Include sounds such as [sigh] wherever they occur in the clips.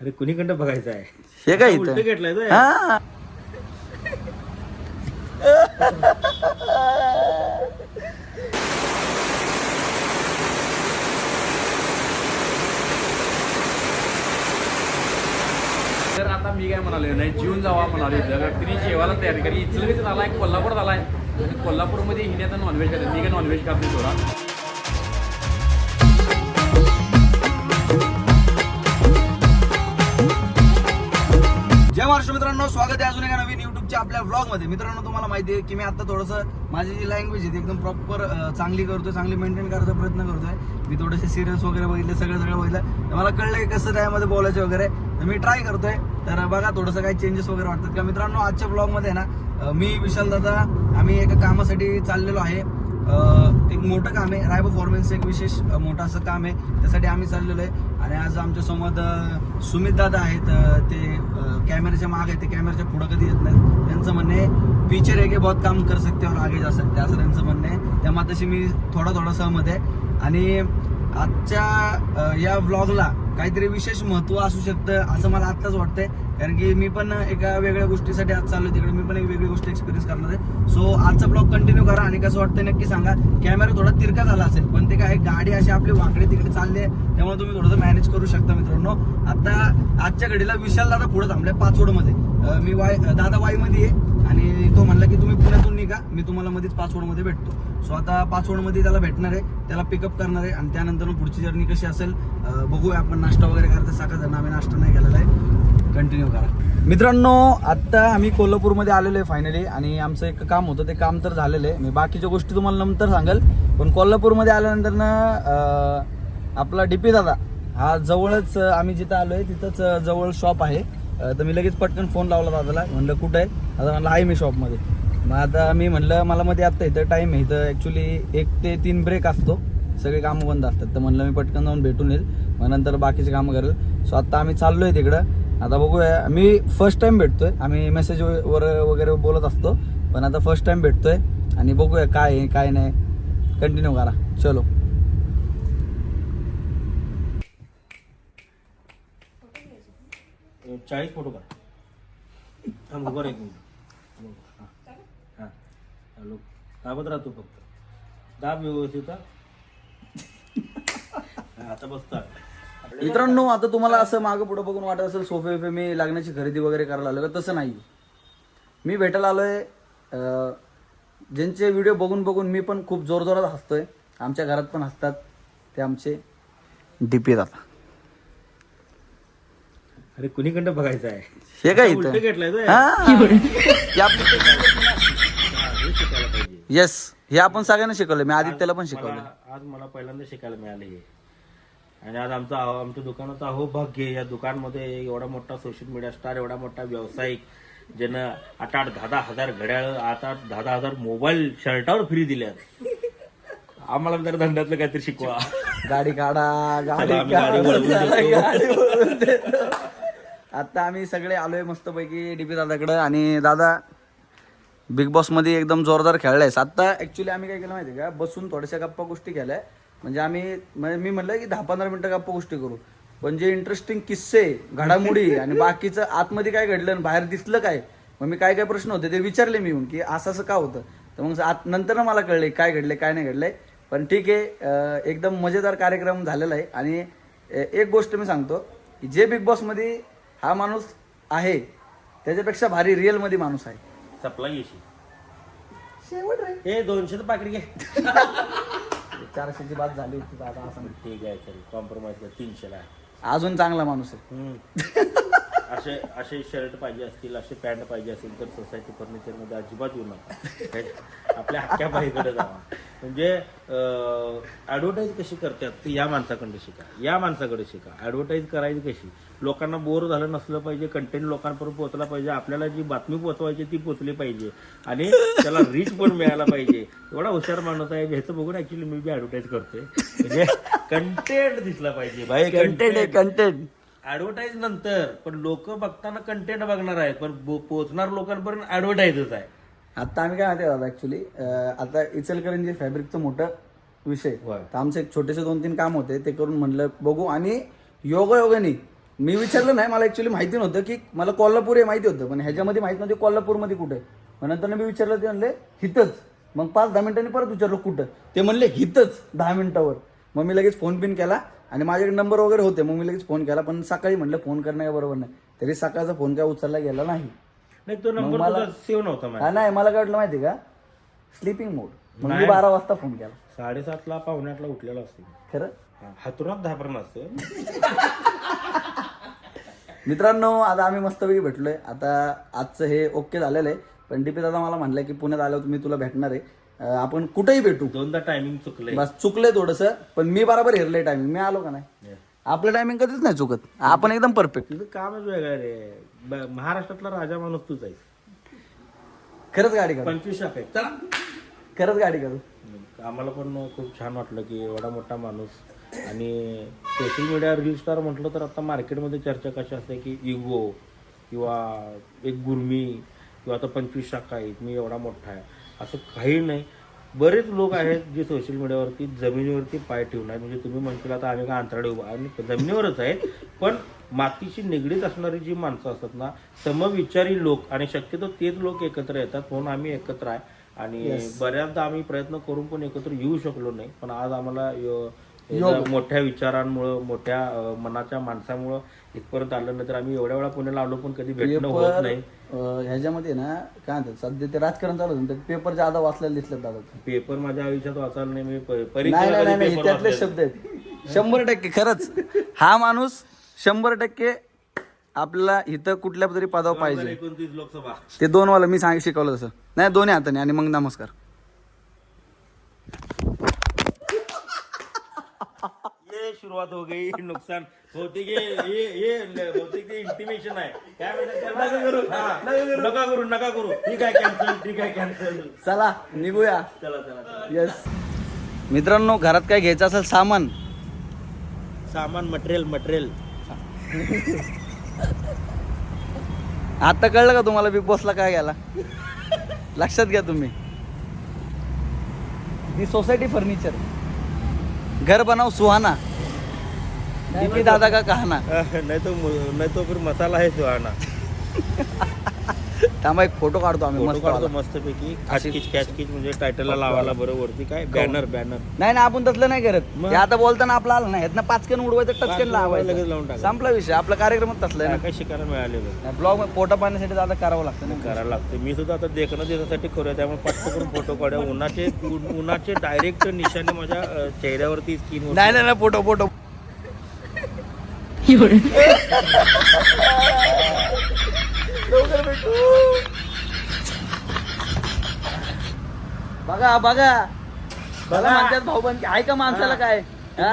अरे कुणीकडं बघायचं आहे? हे काय इथं? घेतलंय तो. हा. तर आता मी काय म्हणाले नाही जीवन जावा म्हणाले तर तिने जेवायला तयारी करी इचलगीच आलाय कोल्हापूर आलाय आणि कोल्हापूरमध्ये हिने आता नॉनव्हेज खाते मी काय नॉनव्हेज खात नाही थोडा स्वागत आहे अजून एका नवीन युट्यूबच्या आपल्या ब्लॉगमध्ये मित्रांनो तुम्हाला माहिती आहे की मी आता थोडंसं माझी जी लँग्वेज आहे ती एकदम प्रॉपर चांगली करतोय चांगली मेंटेन करायचा प्रयत्न करतोय. मी थोडेसे सिरियस वगैरे बघितले सगळं सगळं बघितलं. तर मला कळलं की कसं त्यामध्ये बोलायचं वगैरे. तर मी ट्राय करतोय. तर बघा थोडंसं काही चेंजेस वगैरे वाटतात. का मित्रांनो आजच्या ब्लॉगमध्ये ना मी विशाल दादा आम्ही एका कामासाठी चाललेलो आहे. एक मोठं काम आहे. रायबो फॉर्मेन्सचं एक विशेष मोठं असं काम आहे. त्यासाठी आम्ही चाललेलो आहे. आणि आज आमच्यासोबत सुमित दादा आहेत. ते अं, कॅमेऱ्याच्या माग आहे ते कॅमेऱ्याच्या पुढं कधी येत नाही त्यांचं म्हणणं आहे एक बहुत काम कर सकते और आगे जा सकते असं त्यांचं म्हणणं. आहे त्या माताशी मी थोडा थोडा सहमत आहे. आणि आजच्या या व्लॉगला काहीतरी विशेष महत्त्व असू शकतं असं मला आत्ताच वाटतंय. कारण की मी पण एका वेगळ्या गोष्टीसाठी आज चाललो तिकडे. मी पण एक वेगळी गोष्ट एक्सपिरियन्स करणार आहे. सो आजचा ब्लॉग कंटिन्यू करा आणि कसं वाटतं नक्की सांगा. कॅमेरा थोडा तिरका झाला असेल पण ते काय गाडी अशी आपली वाकडे तिकडे चालली आहे त्यामुळे तुम्ही थोडंसं मॅनेज करू शकता मित्रांनो. आता आजच्या घडीला विशाल दादा पुढे थांबले पाचवडमध्ये मी वाय दादा वाईमध्ये आहे. आणि तो म्हणला की तुम्ही पुण्यातून निघा मी तुम्हाला मध्येच पाचवडमध्ये भेटतो. सो आता पाचवडमध्ये त्याला भेटणार आहे त्याला पिकअप करणार आहे आणि त्यानंतर पुढची जर्नी कशी असेल बघूया आपण नाश्ता वगैरे करता साखर जण आम्ही नाश्ता नाही केलेला आहे. कंटिन्यू करा. मित्रांनो आत्ता आम्ही कोल्हापूरमध्ये आलेलो आहे फायनली आणि आमचं एक काम होतं ते काम तर झालेलं आहे. मी बाकीच्या गोष्टी तुम्हाला नंतर सांगेल. पण कोल्हापूरमध्ये आल्यानंतर ना आपला डी पी दादा हा जवळच आम्ही जिथं आलो आहे तिथंच जवळ शॉप आहे. तर मी लगेच पटकन फोन लावला दादाला. म्हणलं कुठं आहे? आता म्हणलं आहे मी शॉपमध्ये. मग आता मी म्हणलं मला मध्ये आत्ता इथं टाईम आहे. इथं ॲक्च्युली एक ते तीन ब्रेक असतो. सगळे कामं बंद असतात. तर म्हणलं मी पटकन जाऊन भेटून येईल. मग नंतर बाकीचे कामं करेल. सो आत्ता आम्ही चाललोय तिकडं. आता बघूया. मी फर्स्ट टाईम भेटतोय. आम्ही मेसेज वर वगैरे बोलत असतो. पण आता फर्स्ट टाईम भेटतोय. आणि बघूया काय आहे काय नाही. कंटिन्यू करा. चलो. चाळीस फोटो का थांब उभं राहा एक मिनिट. हां हां. हॅलो दाबत राहतो फक्त. दाब व्यवस्थित हा. हा, आता बसता मित्रांनो आता तुम्हाला असं मागं पुढं बघून वाटत असेल सोफे वोफे मी लागण्याची खरेदी वगैरे करायला आलो का तसं नाही. मी भेटायला आलोय अं, ज्यांचे व्हिडिओ बघून बघून मी पण खूप जोरजोरात हसतोय. आमच्या घरात पण हसतात ते आमचे. डीपी दादा. अरे कुणीकडं बघायचं आहे? हे काय उलटं इथं? घेतलंय तो. हा. [laughs] हे आपली हा, हे शिकायला पाहिजे. येस हे आपण सगळ्यांना शिकवलं. मी आदित्यला पण शिकवलं. मला- आज मला पहिल्यांदा शिकायला मिळालं हे. आणि आज आमचा आमच्या दुकानाचा अहो भाग्य या दुकानमध्ये एवढा मोठा सोशल मीडिया स्टार एवढा मोठा व्यावसायिक ज्यानं आठ आठ दहा दहा हजार घड्याळ आठ आठ दहा दहा हजार मोबाईल शर्टावर फ्री दिल्यात. आम्हाला जरा धंद्यातलं काहीतरी शिकवा. गाडी काढा गाडी आम्ही गाडी वळवून देतो. आता आम्ही सगळे आलोय मस्तपैकी डीपी दादाकडे आणि दादा बिग बॉसमध्ये एकदम जोरदार खेळलाय. आता ऍक्च्युली आम्ही काय केलं माहिती का? बसून थोड्याशा गप्पा गोष्टी केल्या. म्हणजे आम्ही म्हणजे मी म्हणलं की दहा पंधरा मिनिटं गप्पा गोष्टी करू. पण जे इंटरेस्टिंग किस्से घडामोडी [laughs] आणि बाकीचं आतमध्ये काय घडलं आणि बाहेर दिसलं काय? मग मी काय काय प्रश्न होते ते विचारले मी येऊन की असं असं का होतं? तर मग आत नंतर मला कळले काय घडले काय नाही घडलंय. पण ठीक आहे एकदम मजेदार कार्यक्रम झालेला आहे. आणि एक गोष्ट मी सांगतो की जे बिग बॉसमध्ये हा माणूस आहे. त्याच्यापेक्षा भारी रिअलमध्ये माणूस आहे. सप्लाय येशी शेवट रे. हे दोनशे पाकडी घे. चारशेची बात झाली होती दादा असं. ठीक आहे चल. कॉम्प्रोमाइज कर. तीनशेला. अजून चांगला माणूस आहे. हम्म. [laughs] असे असे शर्ट पाहिजे असतील असे पॅन्ट पाहिजे असेल तर सोसायटी फर्निचरमध्ये अजिबात येऊ नका? आपल्या हक्क्या बाईकडे जावा. म्हणजे ॲडव्हर्टाईज कशी करतात ती या माणसाकडे शिका. या माणसाकडे शिका. ॲडव्हर्टाईज करायची कशी? लोकांना बोर झालं नसलं पाहिजे कंटेंट लोकांपर्यंत पोहोचला पाहिजे आपल्याला जी बातमी पोहोचवायची ती पोहोचली पाहिजे. आणि त्याला रीच पण मिळायला पाहिजे. एवढा हुशार माणूस आहे ह्याचं बघून ऍक्च्युली मी बी ॲडव्हर्टाईज करतोय. म्हणजे कंटेंट दिसला पाहिजे. भाई कंटेंट आहे कंटेंट ऍडव्हर्टाईज नंतर पण लोक बघताना कंटेंट बघणार आहेत पण बो- पोहोचणार लोकांपर्यंत ऍडव्हर्टाईजच आहे. आता आम्ही काय माहिती दादा ऍक्च्युली आता इचलकरंजी फॅब्रिकचं मोठं विषय होय. तर आमचे एक छोटेसे दोन तीन काम होते ते करून म्हणलं बघू. आणि योगायोगाने मी विचारलं नाही मला ऍक्च्युली माहिती नव्हतं की मला कोल्हापूर हे माहिती होतं पण ह्याच्यामध्ये माहीत नव्हतं कोल्हापूरमध्ये कुठे मग नंतर मी विचारलं ते म्हणले हितच. मग पाच दहा मिनिटांनी परत विचारलं कुठं? ते म्हणले हितच दहा मिनिटावर. मग मी लगेच फोन पिन केला. आणि माझ्याकडे नंबर वगैरे होते मग मी लगेच फोन केला पण सकाळी म्हणलं फोन करणं काय बरोबर नाही. तरी सकाळचा फोन काय उचलला गेला नाही. नाही तो नंबर मला- तुझा सेव्ह नव्हता माझ्या हा नाही मला काय वाटलं माहिती का? स्लीपिंग मोड मग मी नाही. बारा वाजता फोन केला. साडेसातला पावणे आठला उठलेला असतो. खरं? हा, हातुरात असतं. [laughs] मित्रांनो आता आम्ही मस्तपैकी भेटलोय. आता आजचं हे ओके झालेलं आहे. पण डीपी दादा मला म्हणलंय की पुण्यात आल्यावर मी तुला भेटणार आहे. आपण कुठेही भेटू. दोनदा टायमिंग चुकलंय. बस चुकलंय थोडंसं पण मी बरोबर हेरलंय टायमिंग मी आलो का नाही? आपलं टायमिंग कधीच नाही चुकत. आपण एकदम परफेक्ट तुझं कामच वेगळं रे. ब- महाराष्ट्रातला राजा माणूस तूच आहे खरंच गाडी करू. पंचवीस शाख आहे चला. खरंच गाडी करू. आम्हाला पण खूप छान वाटलं की एवढा मोठा माणूस आणि सोशल मीडिया रील स्टार म्हटलं तर आता मार्केटमध्ये चर्चा कशी असते की इगो किंवा एक गुरमी किंवा आता पंचवीस शाखा आहेत मी एवढा मोठा आहे. असं काही नाही. बरेच लोक आहेत जे सोशल मीडियावरती जमिनीवरती पाय ठेवून आहेत म्हणजे तुम्ही म्हणतील आता आम्ही काय अंतराळे उभा आणि जमिनीवरच आहेत. पण मातीशी निगडीत असणारी जी माणसं असतात ना समविचारी लोक आणि शक्यतो तेच लोक एकत्र येतात म्हणून आम्ही एकत्र आहे. आणि बऱ्याचदा आम्ही प्रयत्न करून पण एकत्र येऊ शकलो नाही. पण आज आम्हाला मोठ्या विचारांमुळं मोठ्या मनाच्या माणसामुळं इथपर्यंत आलं नाही तर आम्ही एवढ्या वेळा पुण्याला आलो पण कधी भेटणं होत नाही. ह्याच्यामध्ये ना काय म्हणतात सध्या ते राजकारण चालू होतं पेपर ज्यादा वाचलेले दिसले दादा. पेपर माझ्या आयुष्यात वाचायला नाही मी प- नाही परीक्षेला नाही नाही, कधी नाही पेपर त्यातले शब्द आहेत. [laughs] शंभर टक्के खरंच. हा माणूस शंभर टक्के आपल्याला इथं कुठल्या तरी पदावर पाहिजे. एकोणतीस लोकसभा. ते दोन वाला मी सांग शिकवलं तसं. नाही दोन्ही हाताने आणि मग नमस्कार. शुरुआत हो गई नुकसान बहुतेक ये ये ये बहुतेक ते इंटिमेशन आहे. काय म्हणतात? हा. नका करू. नका करू ठीक आहे कॅन्सल ठीक आहे कॅन्सल चला निघूया. चला चला चला. येस मित्रांनो घरात काय घ्यायचं असेल? सामान. सामान मटेरियल मटेरियल आता कळलं का तुम्हाला बिग बॉसला काय घ्यायला? लक्षात घ्या तुम्ही. दी सोसायटी फर्निचर घर बनाव सुहाना. डीपी दादा का कहाना? [laughs] नाही तो नाही तो फिर मसाला आहे सुहाना। थांबा एक फोटो काढतो आम्ही फोटो मस्त काढतो वाला. मस्तपैकी. खाचकीच कॅचकीच म्हणजे टायटलला लावायला बरं वरती काय? बॅनर बॅनर नाही ना आपण तसलं नाही करत. मग? हे आता बोलताना आपलं आलं नाही. ह्यातनं पाचकन उडवायचं टचकन लगेच लावायचं. लावून टाका संपला विषय. आपला कार्यक्रमच तसला आहे काय शिकायला मिळालेलं ना ब्लॉग पोटा पाण्यासाठी दादा करावं लागतं ना? करायला लागते. मी सुद्धा आता देखणं देण्यासाठी करूया त्यामुळे पट्ट करून फोटो काढूया. उन्हाचे उन्हाचे डायरेक्ट निशाणे माझ्या अ, चेहऱ्यावरती स्किन नाही नाही नाही, फोटो फोटो. बघा बघा. बघा. म्हणतात भाऊ आहे का माणसाला काय? हा?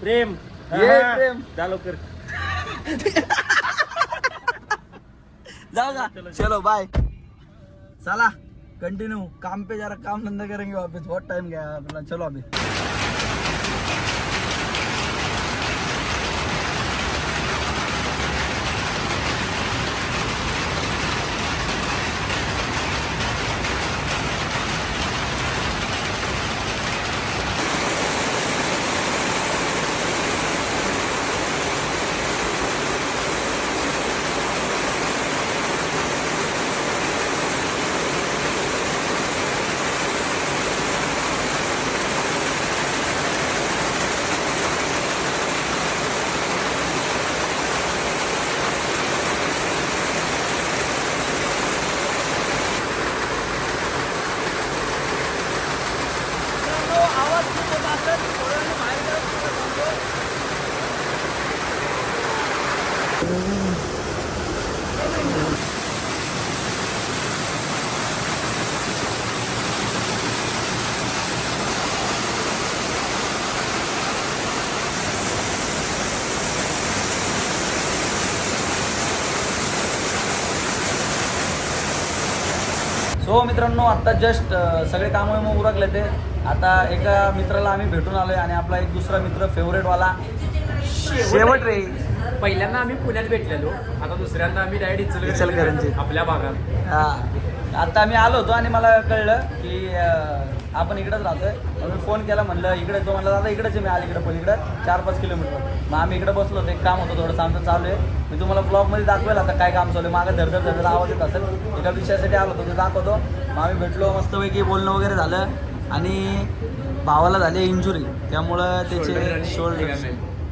प्रेम. ये हा, प्रेम. जा लवकर. जाओ का? चलो बाय चला कंटिन्यू काम पे जरा काम धंधा करेंगे वापस. बहुत टाइम गया अपना चलो अभी. सो मित्रांनो आता जस्ट सगळे कामं मग उरकले ते. आता एका मित्राला आम्ही भेटून आलोय आणि आपला एक दुसरा मित्र फेवरेट वाला शेवट रे. पहिल्यांदा आम्ही पुण्यात भेटलेलो. आता दुसऱ्यांदा आम्ही डायरेक्ट इचलकरंजी. इचलकरंजी. आपल्या भागात. हा. आता आम्ही आलो होतो आणि मला कळलं की आपण इकडेच राहतोय. मग मी फोन केला म्हणलं इकडे तो म्हणलं दादा इकडेच मी. आली इकडे पलीकडे. चार पाच किलोमीटर. मग आम्ही इकडे बसलो होतो. एक काम होतं थोडंसं आमचं चालू आहे. मी तुम्हाला ब्लॉगमध्ये दाखवेल आता काय काम चालू आहे. मागं धडधड धडधड आवाज येत असेल. एका विषयासाठी आलो होतो ते दाखवतो. मग आम्ही भेटलो मस्तपैकी बोलणं वगैरे झालं. आणि भावाला झाली इंजुरी त्यामुळं त्याचे शोल्डर.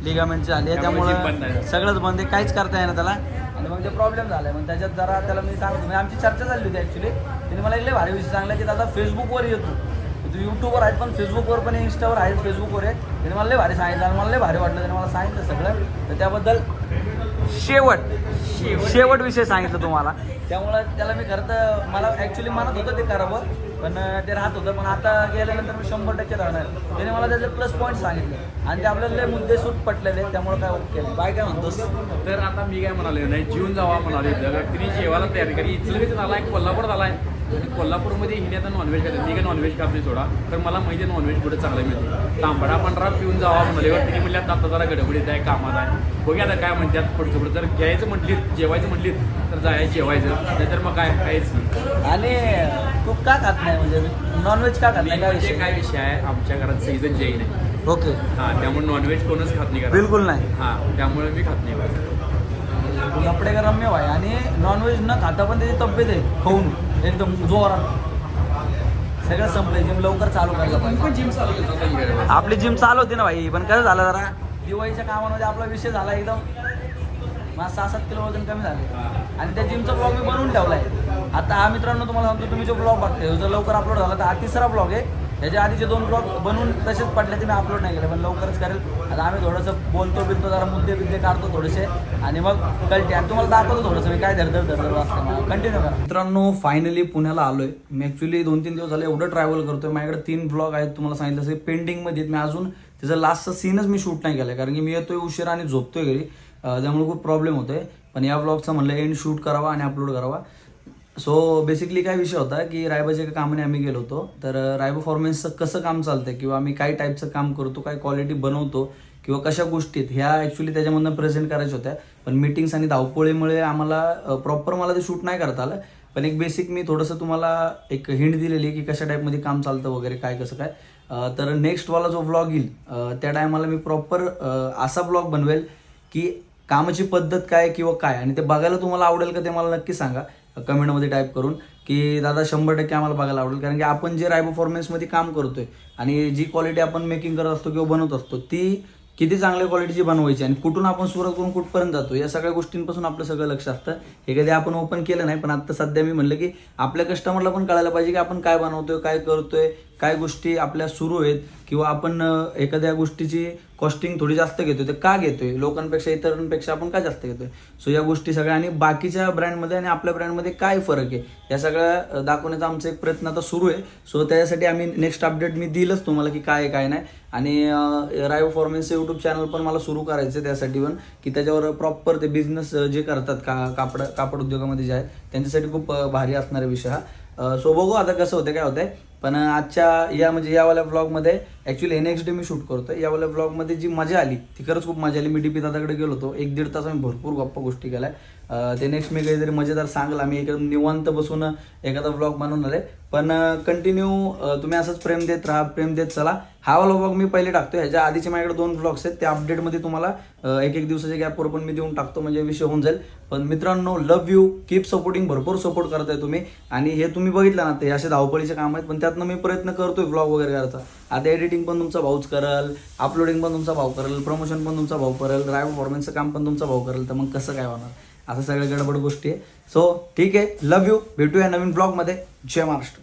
लिगामेंटचे झाले त्यामुळे. सगळंच बंद आहे. काहीच करता येईना त्याला. आणि मग ते प्रॉब्लेम झालाय. मग त्याच्यात जरा त्याला मी सांगतो. म्हणजे आमची चर्चा झाली होती ॲक्च्युली त्याने मला लय भारी विषय सांगला की दादा फेसबुकवर येतो यूट्यूबवर आहेत पण फेसबुकवर पण इंस्टावर आहेत फेसबुकवर आहे त्याने मला लय भारी सांगितलं आणि मला लय भारी वाटलं त्याने मला सांगितलं सगळं. तर त्याबद्दल शेवट शेवट विषय सांगितलं तुम्हाला. त्यामुळं त्याला मी खरं तर मला ॲक्च्युली म्हणत होतं ते करावं पण ते राहत होतं. पण आता गेल्यानंतर मी शंभर टक्के राहणार. त्याने मला त्याचे प्लस पॉईंट सांगितले. आणि ते आपल्याला मुद्दे सूट पटलेले. त्यामुळे काय ओके बाय काय म्हणतोस? तर आता मी काय म्हणाले नाही जीवन जावा म्हणाले तिने जेवायला तयारी करी इचलगीत आलाय कोल्हापूर आहे आणि कोल्हापूरमध्ये हिने आता नॉनव्हेज खाते मी काय नॉनव्हेज खात नाही सोडा. तर मला माहिती आहे नॉनव्हेज कुठे चांगलं मिळते. तांबडा पांढरा पिऊन जावा म्हणाले. तिने म्हणल्या आता जरा गडबडीत आहे कामात आहे. बघूया आता काय म्हणतात पुढचं पुढं. जर घ्यायचं म्हटली जेवायचं म्हटली तर जायचं जेवायचं. नाहीतर मग काय काहीच नाही. आणि तू का खात नाही? म्हणजे नॉनव्हेज का खात नाही? काय म्हणजे विषय? काय विषय आहे? आमच्या घरात सगळीजण जैन आहे ओके. हा त्यामुळे नॉनव्हेज कोणच खात नाही बिलकुल नाही. हा त्यामुळे मी खात नाही का रम्य व्हाय. आणि नॉनव्हेज न खाता पण त्याची तब्येत आहे खाऊन. एकदम जोरात. सगळं संपलंय. जिम लवकर चालू करायला पाहिजे. जिम चालू केलं आपली जिम चालू होती ना भाई पण कसं झालं जरा? दिवाळीच्या कामामध्ये आपला विषय झाला एकदम. मला सहा सात किलो वजन कमी झाले आणि त्या जिमचा ब्लॉग मी बनवून ठेवलाय. आता हा मित्रांनो तुम्हाला सांगतो तुम्ही जो ब्लॉग बघते जर लवकर अपलोड झाला तर हा तिसरा ब्लॉग आहे. त्याच्या आधीचे दोन ब्लॉग बनवून तसेच पडले ते मी अपलोड नाही केले पण लवकरच करेल. आता आम्ही थोडंसं बोलतो बिलतो जरा मुद्दे बिद्दे काढतो थोडेसे आणि मग कळते. आणि तुम्हाला दाखवतो थोडंसं मी काय धरधर धरधर वाचतो कंटिन्यू करा. मित्रांनो फायनली पुण्याला आलोय. मी ॲक्च्युली दोन तीन दिवस झाले एवढं ट्रॅव्हल करतोय. माझ्याकडे तीन ब्लॉग आहेत तुम्हाला सांगितलं असेल पेंडिंगमध्ये आहेत. मी अजून त्याचं लास्टचा सीनच मी शूट नाही केलं कारण की मी येतोय उशिरा आणि झोपतोय घरी. त्यामुळे खूप प्रॉब्लेम होतोय. पण या ब्लॉगचं म्हणलं एंड शूट करावा आणि अपलोड करावा. सो बेसिकली काय विषय होता की रायबाच्या एका कामाने आम्ही गेलो होतो. तर अं, रायबा फॉर्मेन्सचं कसं काम चालतं किंवा आम्ही काय टाईपचं काम करतो काय क्वालिटी बनवतो किंवा कशा गोष्टीत ह्या ॲक्च्युली त्याच्यामधनं प्रेझेंट करायच्या होत्या. पण मीटिंग्स आणि धावपोळीमुळे आम्हाला प्रॉपर मला ते शूट नाही करता आलं. पण एक बेसिक मी थोडंसं तुम्हाला एक हिंट दिलेली की कशा टाईपमध्ये काम चालतं वगैरे काय कसं काय. तर नेक्स्टवाला जो ब्लॉग येईल त्या टायमाला मी प्रॉपर असा ब्लॉग बनवेल की कामाची पद्धत काय किंवा काय. आणि ते बघायला तुम्हाला आवडेल का ते मला नक्की सांगा. कमेंटमध्ये टाईप करून की दादा शंभर टक्के आम्हाला बघायला आवडेल. कारण की आपण जे राय परफॉर्मन्समध्ये काम करतोय आणि जी क्वालिटी आपण मेकिंग करत असतो किंवा बनवत असतो ती किती चांगल्या क्वालिटीची बनवायची आणि कुठून आपण सुरुवात करून कुठपर्यंत जातो या सगळ्या गोष्टींपासून आपलं सगळं लक्ष असतं. हे कधी आपण ओपन केलं नाही पण आता सध्या मी म्हणलं की आपल्या कस्टमरला पण कळायला पाहिजे की आपण काय बनवतोय काय करतोय. काय गोष्टी आपल्या सुरू आहेत किंवा आपण एखाद्या गोष्टीची कॉस्टिंग थोडी जास्त घेतोय ते का घेतोय? लोकांपेक्षा इतरांपेक्षा आपण का जास्त घेतोय? सो या गोष्टी सगळ्या आणि बाकीच्या ब्रँडमध्ये आणि आपल्या ब्रँडमध्ये काय फरक आहे? या सगळ्या दाखवण्याचा आमचा एक प्रयत्न आता सुरू आहे. सो त्याच्यासाठी आम्ही नेक्स्ट अपडेट मी दिलंच तुम्हाला की काय काय नाही. आणि रायो फॉर्मेन्सचं यूट्यूब चॅनल पण मला सुरू करायचं आहे त्यासाठी पण की त्याच्यावर प्रॉपर ते बिझनेस जे करतात का कापड कापड उद्योगामध्ये जे आहेत त्यांच्यासाठी खूप भारी असणारा विषय हा. सो बघू आता कसं होतं काय होतंय. पण आजच्या या म्हणजे यावाल्या ब्लॉगमध्ये ॲक्च्युली नेक्स्ट डे मी शूट करतो यावाल्या ब्लॉगमध्ये जी मजा आली ती खरंच खूप मजा आली. मी डी पी दादाकडे गेलो होतो. एक दीड तास आम्ही भरपूर गप्पा गोष्टी केल्या. ते नेक्स्ट मी काहीतरी मजेदार सांगला मी एकदम निवांत बसून एखादा ब्लॉग बनवणार आहे. पण कंटिन्यू तुम्ही असंच प्रेम देत राहा प्रेम देत चला. हा वाला ब्लॉग मी पहिले टाकतो ह्याच्या आधीचे माझ्याकडे दोन ब्लॉग्स आहेत. त्या अपडेटमध्ये तुम्हाला एक एक दिवसाच्या गॅपवर पण मी देऊन टाकतो म्हणजे विषय होऊन जाईल. पण मित्रांनो लव्ह यू कीप सपोर्टिंग भरपूर सपोर्ट करताय तुम्ही. आणि हे तुम्ही बघितलं ना ते असे धावपळीचे काम आहेत. पण त्यातनं मी प्रयत्न करतोय ब्लॉग वगैरे करायचा. आता एडिटिंग पण तुमचा भाऊच करल. अपलोडिंग पण तुमचा भाऊ करेल. प्रमोशन पण तुमचा भाऊ करेल. ड्राय परफॉर्मन्सचं काम पण तुमचा भाऊ करेल. तर मग कसं काय होणार? असं सगळ्या गडबड गोष्टी आहे. सो ठीक आहे. लव यू भेटूया नवीन ब्लॉगमध्ये जय महाराष्ट्र.